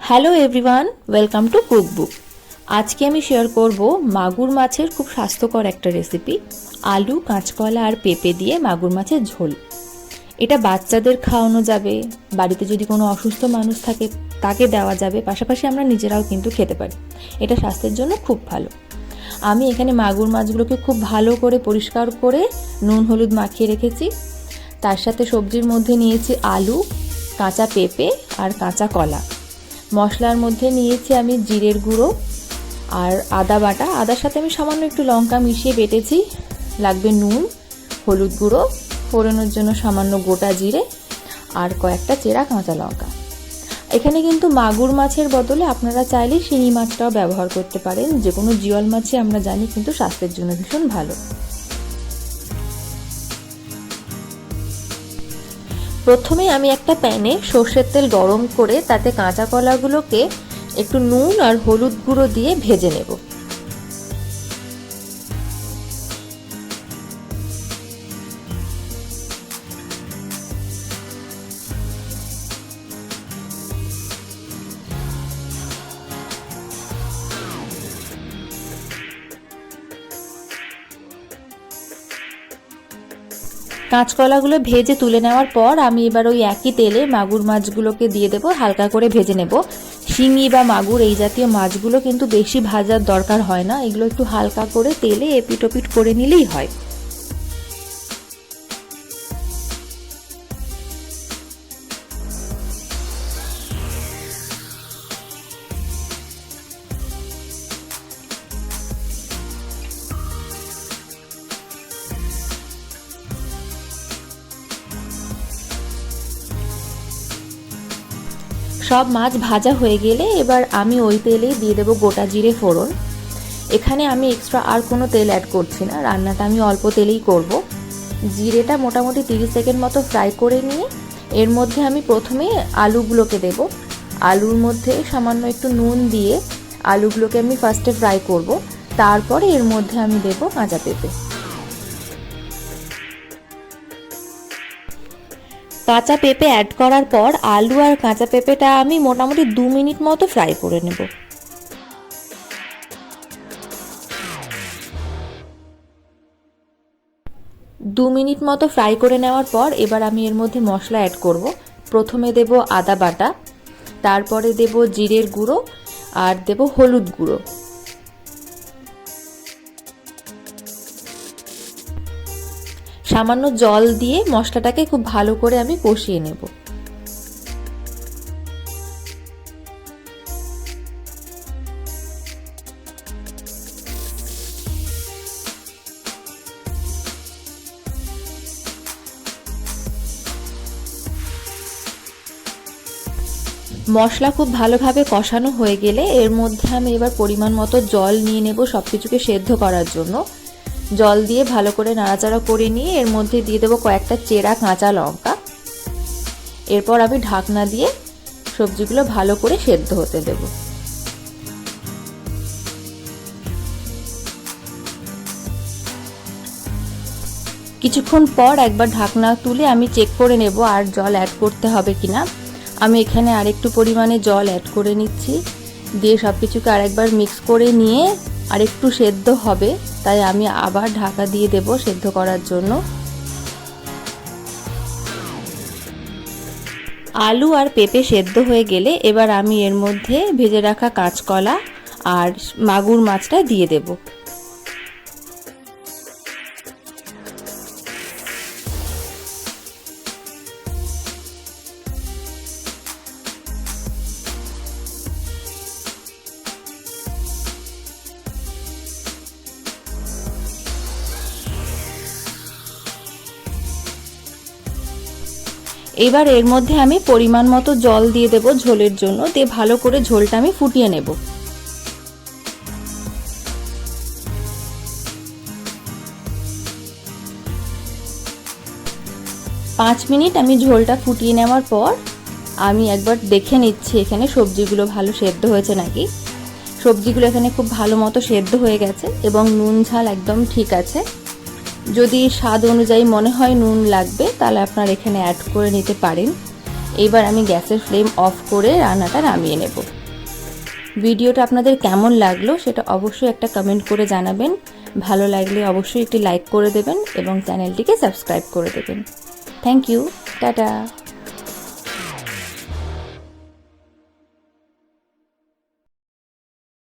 Hello everyone welcome to cookbook আজকে আমি share করব মাগুর মাছের খুব স্বাস্থ্যকর একটা রেসিপি আলু, কাঁচকলা আর পেঁপে দিয়ে মাগুর মাছের ঝোল। এটা বাচ্চাদের খাওয়ানো যাবে, বাড়িতে যদি কোনো অসুস্থ মানুষ থাকে, তাকে দেওয়া যাবে, পাশাপাশি আমরা নিজেরাও কিন্তু খেতে পারি। এটা স্বাস্থ্যের জন্য খুব ভালো। আমি এখানে মাগুর মাছগুলোকে খুব ভালো করে পরিষ্কার করে নুন হলুদ মাখিয়ে রেখেছি। তার সাথে সবজির মধ্যে নিয়েছি আলু, কাঁচা পেঁপে আর কাঁচা কলা। মশলার মধ্যে নিয়েছি আমি জিরের গুঁড়ো আর আদা বাটা। আদার সাথে আমি সামান্য একটু লঙ্কা মিশিয়ে বেটেছি। লাগবে নুন, হলুদ গুঁড়ো, ফোড়নোর জন্য সামান্য গোটা জিরে আর কয়েকটা চেরা কাঁচা লঙ্কা। এখানে কিন্তু মাগুর মাছের বদলে আপনারা চাইলে শিঙি মাছটাও ব্যবহার করতে পারেন। যে কোনো জিওল মাছই আমরা জানি, কিন্তু স্বাস্থ্যের জন্য ভীষণ ভালো। প্রথমে আমি একটা প্যানে সর্ষের তেল গরম করে তাতে কাঁচা কলাগুলোকে একটু নুন আর হলুদ গুঁড়ো দিয়ে ভেজে নেব। কাঁচকলাগুলো ভেজে তুলে নেওয়ার পর আমি এবার ওই একই তেলে মাগুর মাছগুলোকে দিয়ে দেবো, হালকা করে ভেজে নেব। শিঙি বা মাগুর এই জাতীয় মাছগুলো কিন্তু বেশি ভাজার দরকার হয় না, এগুলো একটু হালকা করে তেলে এপিট ওপিট করে নিলেই হয়। সব মাছ ভাজা হয়ে গেলে এবার আমি ওই তেলেই দিয়ে দেবো গোটা জিরে ফোড়ন। এখানে আমি এক্সট্রা আর কোনো তেল অ্যাড করছি না, রান্নাটা আমি অল্প তেলেই করব। জিরেটা মোটামুটি তিরিশ সেকেন্ড মতো ফ্রাই করে নিয়ে, এর মধ্যে আমি প্রথমে আলুগুলোকে দেব। আলুর মধ্যে সামান্য একটু নুন দিয়ে আলুগুলোকে আমি ফার্স্টে ফ্রাই করব। তারপরে এর মধ্যে আমি দেব কাঁচা পেঁপে। কাঁচা পেঁপে অ্যাড করার পর আলু আর কাঁচা পেঁপেটা আমি মোটামুটি দু মিনিট মতো ফ্রাই করে নেব। দু মিনিট মতো ফ্রাই করে নেওয়ার পর এবার আমি এর মধ্যে মশলা অ্যাড করব। প্রথমে দেব আদা বাটা, তারপরে দেব জিরের গুঁড়ো আর দেব হলুদ গুঁড়ো। সামান্য জল দিয়ে মশলাটাকে খুব ভালো করে আমি কষিয়ে নেব। মশলা খুব ভালোভাবে কষানো হয়ে গেলে এর মধ্যে আমি এবার পরিমাণ মতো জল নিয়ে নেব সব কিছুকে সেদ্ধ করার জন্য। জল দিয়ে ভালো করে নাড়াচাড়া করে নিয়ে এর মধ্যে দিয়ে দেবো কয়েকটা চেরা কাঁচা লঙ্কা। এরপর আমি ঢাকনা দিয়ে সবজিগুলো ভালো করে সেদ্ধ হতে দেব। কিছুক্ষণ পর একবার ঢাকনা তুলে আমি চেক করে নেব আর জল অ্যাড করতে হবে কিনা। আমি এখানে আরেকটু পরিমাণে জল অ্যাড করে নিচ্ছি। দিয়ে সব কিছুকে আরেকবার মিক্স করে নিয়ে আরেকটু সেদ্ধ হবে, তাই আমি আবার ঢাকা দিয়ে দেব সেদ্ধ করার জন্য। আলু আর পেঁপে সেদ্ধ হয়ে গেলে এবার আমি এর মধ্যে ভেজে রাখা কাঁচকলা আর মাগুর মাছটা দিয়ে দেবো। এবার এর মধ্যে আমি পরিমাণ মতো জল দিয়ে দেব ঝোলের জন্য, দিয়ে ভালো করে ঝোলটা আমি ফুটিয়ে নেব। পাঁচ মিনিট আমি ঝোলটা ফুটিয়ে নেওয়ার পর আমি একবার দেখে নিচ্ছি এখানে সবজিগুলো ভালো সেদ্ধ হয়েছে নাকি। সবজিগুলো এখানে খুব ভালো মতো সেদ্ধ হয়ে গেছে এবং নুন, ঝাল একদম ঠিক আছে। যদি স্বাদ অনুযায়ী মনে হয় নুন লাগবে, তাহলে আপনার এখানে অ্যাড করে নিতে পারেন। এবার আমি গ্যাসের ফ্লেম অফ করে রান্নাটা নামিয়ে নেব। ভিডিওটা আপনাদের কেমন লাগল সেটা অবশ্যই একটা কমেন্ট করে জানাবেন। ভালো লাগলে অবশ্যই একটি লাইক করে দেবেন এবং চ্যানেলটিকে সাবস্ক্রাইব করে দেবেন। Thank you tata.